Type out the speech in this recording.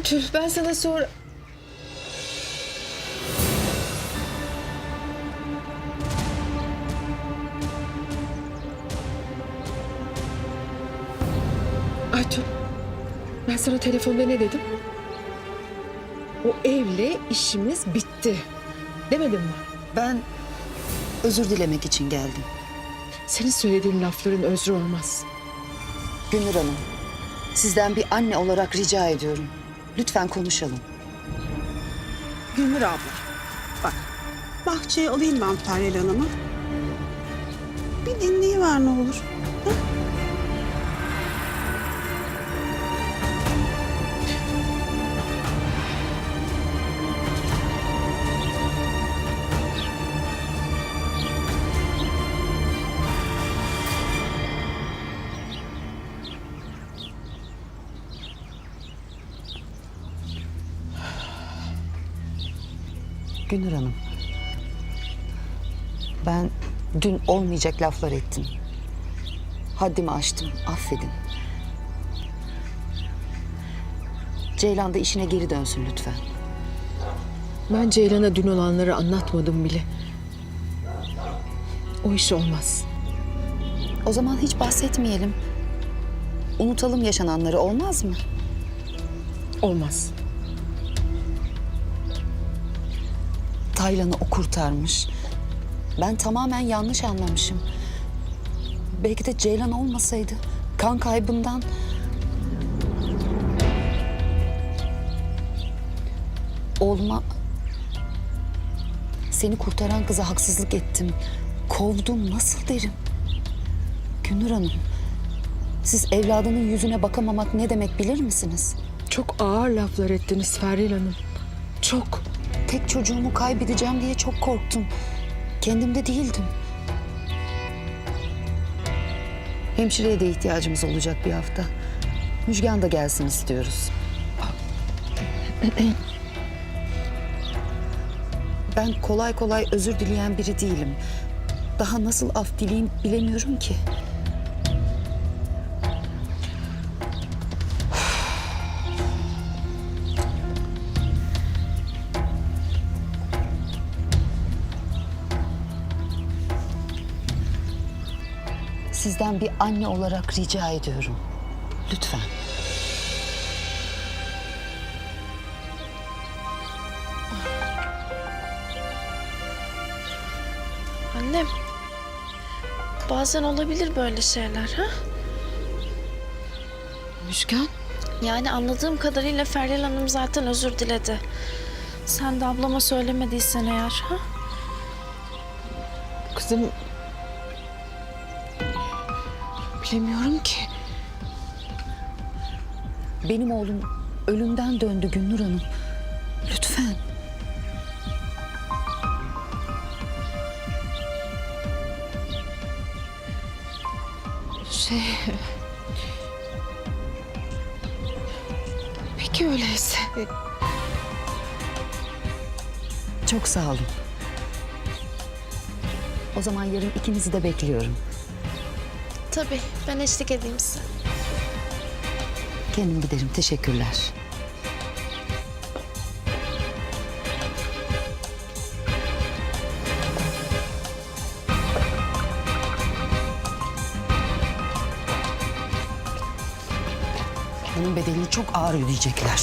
Betül ben sana sonra... Aytun ben sana telefonda ne dedim? O evle işimiz bitti. Demedim mi? Ben özür dilemek için geldim. Senin söylediğin lafların özrü olmaz. Gönül Hanım, sizden bir anne olarak rica ediyorum. Lütfen konuşalım. Gülmür abla. Bak bahçeye alayım ben Feryal Hanım'ı. Bir dinleyiver ne olur. Gönül Hanım, ben dün olmayacak laflar ettim. Haddimi aştım, affedin. Ceylan da işine geri dönsün lütfen. Ben Ceylan'a dün olanları anlatmadım bile. O iş olmaz. O zaman hiç bahsetmeyelim. Unutalım yaşananları olmaz mı? Olmaz. Taylan'ı o kurtarmış. Ben tamamen yanlış anlamışım. Belki de Ceylan olmasaydı kan kaybından... Oğluma seni kurtaran kıza haksızlık ettim. Kovdum nasıl derim? Günür Hanım, siz evladının yüzüne bakamamak ne demek bilir misiniz? Çok ağır laflar ettiniz Feryal Hanım. Çok. Tek çocuğumu kaybedeceğim diye çok korktum. Kendimde değildim. Hemşireye de ihtiyacımız olacak bir hafta. Müjgan da gelsin istiyoruz. Ben kolay kolay özür dileyen biri değilim. Daha nasıl af dileyim bilemiyorum ki. Sizden bir anne olarak rica ediyorum. Lütfen. Annem. Bazen olabilir böyle şeyler ha? Müjgan. Yani anladığım kadarıyla Feryal Hanım zaten özür diledi. Sen de ablama söylemediysen eğer ha? Kızım... Bilemiyorum ki. Benim oğlum ölümden döndü Günnur Hanım. Lütfen. Şey... Peki öyleyse. Çok sağ olun. O zaman yarın ikinizi de bekliyorum. Tabii ben eşlik edeyim size. Kendim giderim. Teşekkürler. Bunun bedelini çok ağır ödeyecekler.